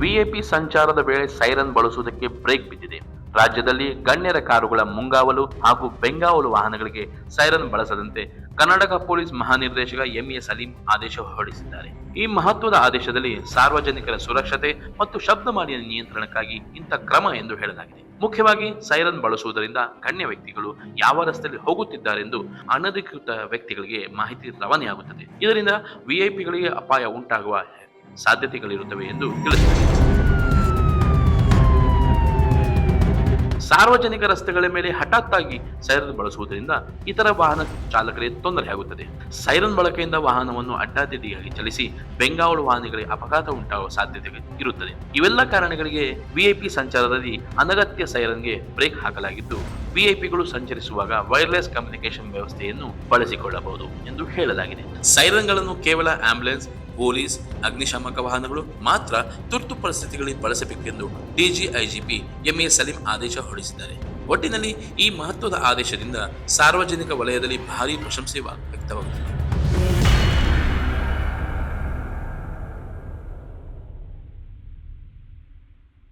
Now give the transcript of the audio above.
VIP ಸಂಚಾರದ ವೇಳೆ siren ಬಳಸುವುದಕ್ಕೆ ಬ್ರೇಕ್ ಬಿದ್ದಿದೆ. ರಾಜ್ಯದಲ್ಲಿ ಗಣ್ಯರ ಕಾರುಗಳ ಮುಂಗಾವಲು ಹಾಗೂ ಬೆಂಗಾವಲು ವಾಹನಗಳಿಗೆ ಸೈರನ್ ಬಳಸದಂತೆ ಕರ್ನಾಟಕ ಪೊಲೀಸ್ ಮಹಾನಿರ್ದೇಶಕ ಎಂಎ ಸಲೀಂ ಆದೇಶ ಹೊರಡಿಸಿದ್ದಾರೆ. ಈ ಮಹತ್ವದ ಆದೇಶದಲ್ಲಿ ಸಾರ್ವಜನಿಕರ ಸುರಕ್ಷತೆ ಮತ್ತು ಶಬ್ದ ಮಾಲಿನ್ಯ ನಿಯಂತ್ರಣಕ್ಕಾಗಿ ಇಂಥ ಕ್ರಮ ಎಂದು ಹೇಳಲಾಗಿದೆ. ಮುಖ್ಯವಾಗಿ ಸೈರನ್ ಬಳಸುವುದರಿಂದ ಗಣ್ಯ ವ್ಯಕ್ತಿಗಳು ಯಾವ ರಸ್ತೆಯಲ್ಲಿ ಹೋಗುತ್ತಿದ್ದಾರೆಂದು ಅನಧಿಕೃತ ವ್ಯಕ್ತಿಗಳಿಗೆ ಮಾಹಿತಿ ರವಾನೆಯಾಗುತ್ತದೆ. ಇದರಿಂದ ವಿಐಪಿಗಳಿಗೆ ಅಪಾಯ ಉಂಟಾಗುವ ಸಾಧ್ಯತೆಗಳಿರುತ್ತವೆ ಎಂದು ತಿಳಿಸಿದರು ಸಾರ್ವಜನಿಕ ರಸ್ತೆಗಳ ಮೇಲೆ ಹಠಾತ್ ಆಗಿ ಸೈರನ್ ಬಳಸುವುದರಿಂದ ಇತರ ವಾಹನ ಚಾಲಕರಿಗೆ ತೊಂದರೆಯಾಗುತ್ತದೆ ಸೈರನ್ ಬಳಕೆಯಿಂದ ವಾಹನವನ್ನು ಅಡ್ಡಾದಿಡ್ಡಿಯಾಗಿ ಚಲಿಸಿ ಬೆಂಗಾವಲು ವಾಹನಗಳಿಗೆ ಅಪಘಾತ ಉಂಟಾಗುವ ಸಾಧ್ಯತೆ ಇರುತ್ತದೆ. ಇವೆಲ್ಲ ಕಾರಣಗಳಿಗೆ ವಿಐಪಿ ಸಂಚಾರದಲ್ಲಿ ಅನಗತ್ಯ ಸೈರನ್ಗೆ ಬ್ರೇಕ್ ಹಾಕಲಾಗಿದ್ದು ವಿಐಪಿಗಳು ಸಂಚರಿಸುವಾಗ ವೈರ್ಲೆಸ್ ಕಮ್ಯುನಿಕೇಶನ್ ವ್ಯವಸ್ಥೆಯನ್ನು ಬಳಸಿಕೊಳ್ಳಬಹುದು ಎಂದು ಹೇಳಲಾಗಿದೆ. ಸೈರನ್ಗಳನ್ನು ಕೇವಲ ಆಂಬ್ಯುಲೆನ್ಸ್ ಪೊಲೀಸ್, ಅಗ್ನಿಶಾಮಕ ವಾಹನಗಳು ಮಾತ್ರ ತುರ್ತು ಪರಿಸ್ಥಿತಿಗಳಲ್ಲಿ ಬಳಸಬೇಕೆಂದು ಡಿಜಿಐಜಿಪಿ ಎಂಎ ಸಲೀಂ ಆದೇಶ ಹೊರಡಿಸಿದ್ದಾರೆ. ಒಟ್ಟಿನಲ್ಲಿ ಈ ಮಹತ್ವದ ಆದೇಶದಿಂದ ಸಾರ್ವಜನಿಕ ವಲಯದಲ್ಲಿ ಭಾರಿ ಪ್ರಶಂಸೆ ವ್ಯಕ್ತವಾಗುತ್ತಿದೆ.